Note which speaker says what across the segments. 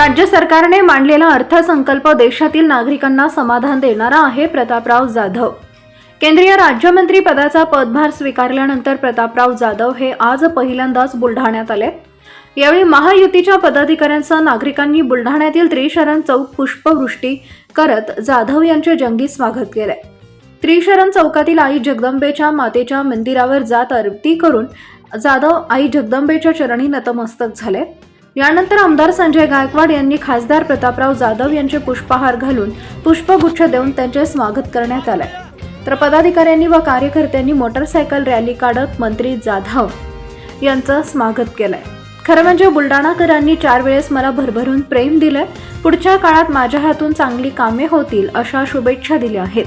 Speaker 1: राज्य सरकारने मांडलेला अर्थसंकल्प देशातील नागरिकांना समाधान देणारा आहे प्रतापराव जाधव. केंद्रीय राज्यमंत्री पदाचा पदभार स्वीकारल्यानंतर प्रतापराव जाधव हे आज पहिल्यांदाच बुलढाण्यात आले. यावेळी महायुतीच्या पदाधिकाऱ्यांसह नागरिकांनी बुलढाण्यातील त्रिशरण चौक पुष्पवृष्टी करत जाधव यांचे जंगी स्वागत केले. त्रिशरण चौकातील आई जगदंबेच्या मातेच्या मंदिरावर जात आरती करून जाधव आई जगदंबेच्या चरणी नतमस्तक झाले. यानंतर आमदार संजय गायकवाड यांनी खासदार प्रतापराव जाधव यांचे पुष्पहार घालून पुष्पगुच्छ देऊन त्यांचे स्वागत करण्यात आले तर पदाधिकाऱ्यांनी व कार्यकर्त्यांनी मोटरसायकल रॅली काढत मंत्री जाधव यांचं स्वागत केलंय. खरं म्हणजे बुलडाणाकरांनी चार वेळेस मला भरभरून प्रेम दिलंय. पुढच्या काळात माझ्या हातून चांगली कामे होतील अशा शुभेच्छा दिल्या आहेत.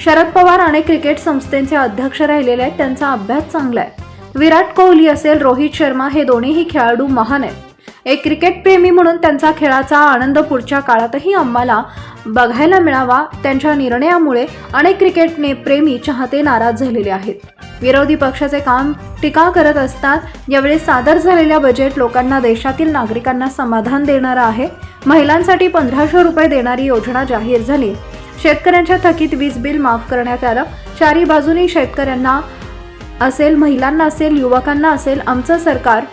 Speaker 1: शरद पवार अनेक क्रिकेट संस्थेचे अध्यक्ष राहिलेले आहेत त्यांचा अभ्यास चांगला आहे. विराट कोहली असेल रोहित शर्मा हे दोन्हीही खेळाडू महान आहेत. एक क्रिकेट प्रेमी म्हणून त्यांचा खेळाचा आनंद पुढच्या काळातही आम्हाला बघायला मिळावा. त्यांच्या निर्णयामुळे अनेक क्रिकेट ने प्रेमी चाहते नाराज झालेले आहेत. विरोधी पक्षाचे काम टीका करत असतात. यावेळी सादर झालेल्या बजेट लोकांना देशातील नागरिकांना समाधान देणारं आहे. महिलांसाठी पंधराशे रुपये देणारी योजना जाहीर झाली. शेतकऱ्यांच्या थकीत वीज बिल माफ करण्यात आलं. चारी बाजूनी शेतकऱ्यांना असेल महिलांना असेल युवकांना असेल आमचं सरकार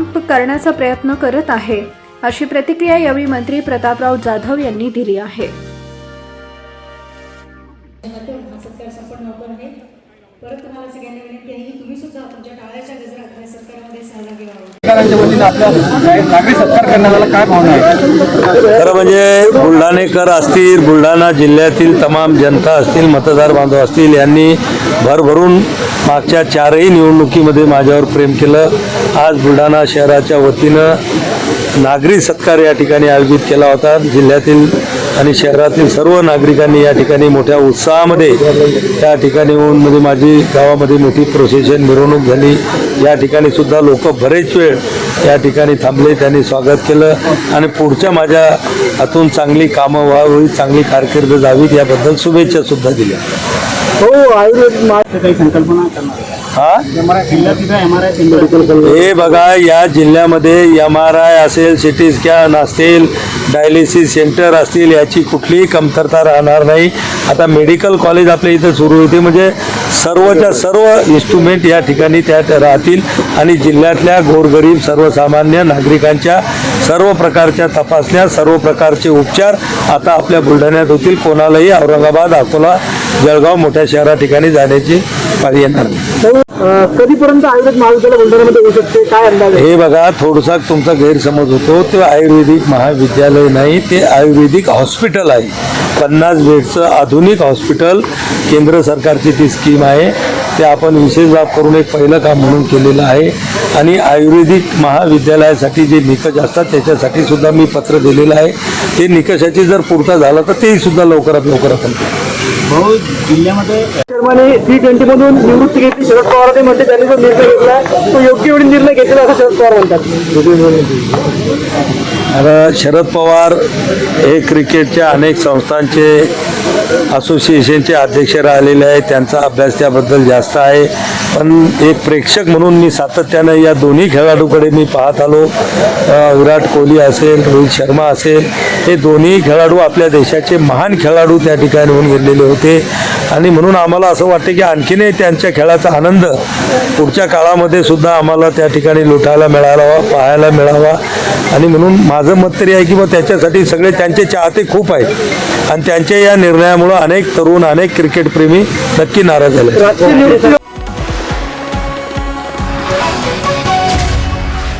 Speaker 1: करण्याचा प्रयत्न करत आहे अशी प्रतिक्रिया यावेळी मंत्री प्रतापराव जाधव यांनी दिली आहे.
Speaker 2: परत तुम्हाला सगळ्यांना विनंती आहे की तुम्ही सुद्धा तुमच्या टाळ्याच्या गजरात सरकारमध्ये सत्कारामध्ये सहभागी
Speaker 3: सरकारांच्या आपल्या नागरी सत्कार करण्यात आला काय भावना आहे?
Speaker 4: खरं म्हणजे बुलढाणेकर असतील बुलढाणा जिल्ह्यातील तमाम जनता असतील मतदार बांधव असतील यांनी भरभरून मागच्या चारही निवडणुकीमध्ये माझ्यावर प्रेम केलं. आज बुलढाणा शहराच्या वतीनं नागरी सत्कार या ठिकाणी आयोजित केला होता. जिल्ह्यातील आणि शहरातील सर्व नागरिकांनी या ठिकाणी मोठ्या उत्साहामध्ये या ठिकाणी येऊन म्हणजे माझी गावामध्ये मोठी प्रोसेशन मिरवणूक झाली. या ठिकाणी सुद्धा लोक बरेच वेळ या ठिकाणी थांबले त्यांनी स्वागत केलं. आणि पुढच्या माझ्या हातून चांगली कामं व्हावी चांगली कारकीर्द जावीत याबद्दल शुभेच्छा सुद्धा दिल्या.
Speaker 3: हो आयुर्वेद काही संकल्पना करणार?
Speaker 4: हे? बघा या जिल्ह्यामध्ये एम आर आय असेल सी टी स्कॅन असतील डायलिसिस सेंटर असतील याची कुठलीही कमतरता राहणार नाही. आता मेडिकल कॉलेज आपल्या इथं सुरू होते. म्हणजे सर्वच्या सर्व इन्स्ट्रुमेंट या ठिकाणी त्यात राहतील. आणि जिल्ह्यातल्या गोरगरीब सर्वसामान्य नागरिकांच्या सर्व प्रकारच्या तपासण्या सर्व प्रकारचे उपचार आता आपल्या बुलढाण्यात होतील. कोणालाही औरंगाबाद अकोला जळगाव मोठ्या शहरा ठिकाणी जाण्याची पाळी येणार नाही.
Speaker 3: कधीपर्यंत आयुर्वेद महाविद्यालय बुलढाण्यामध्ये होऊ शकते? काय अंदाज
Speaker 4: हे बघा थोडासा तुमचा गैरसमज होतो. ते आयुर्वेदिक महाविद्यालय नाही ते आयुर्वेदिक हॉस्पिटल आहे. पन्नास बेडचं आधुनिक हॉस्पिटल केंद्र सरकारची ती स्कीम आहे. ते आपण विशेष बाब करून एक पहिलं काम म्हणून केलेलं आहे. आणि आयुर्वेदिक महाविद्यालयासाठी जे निकष असतात त्याच्यासाठी सुद्धा मी पत्र दिलेलं आहे. ते निकषाची जर पूर्ता झाला तर तेही सुद्धा लवकरात लवकर आपण
Speaker 3: भाऊ जिल्ह्यामध्ये शर्माने टी ट्वेंटी मधून निवृत्ती घेतली. शरद पवार ते म्हणते त्यांनी जो निर्णय घेतला तो योग्य वेळी निर्णय घेतला असं शरद पवार म्हणतात.
Speaker 4: आता शरद पवार हे क्रिकेटच्या अनेक संस्थांचे असोसिएशनचे अध्यक्ष राहिलेले आहेत त्यांचा अभ्यास त्याबद्दल जास्त आहे. पण एक प्रेक्षक म्हणून मी सातत्यानं या दोन्ही खेळाडूकडे मी पाहत आलो. विराट कोहली असेल रोहित शर्मा असेल हे दोन्ही खेळाडू आपल्या देशाचे महान खेळाडू त्या ठिकाणी होऊन गेलेले होते. आणि म्हणून आम्हाला असं वाटतं की आणखीनही त्यांच्या खेळाचा आनंद पुढच्या काळामध्ये सुद्धा आम्हाला त्या ठिकाणी लुटायला मिळाला पाहायला मिळावा. आणि म्हणून माझं मत तरी आहे की मग त्याच्यासाठी सगळे त्यांचे चाहते खूप आहेत. आणि त्यांच्या या निर्णयामुळे अनेक तरुण अनेक क्रिकेटप्रेमी नक्की नाराज झाले.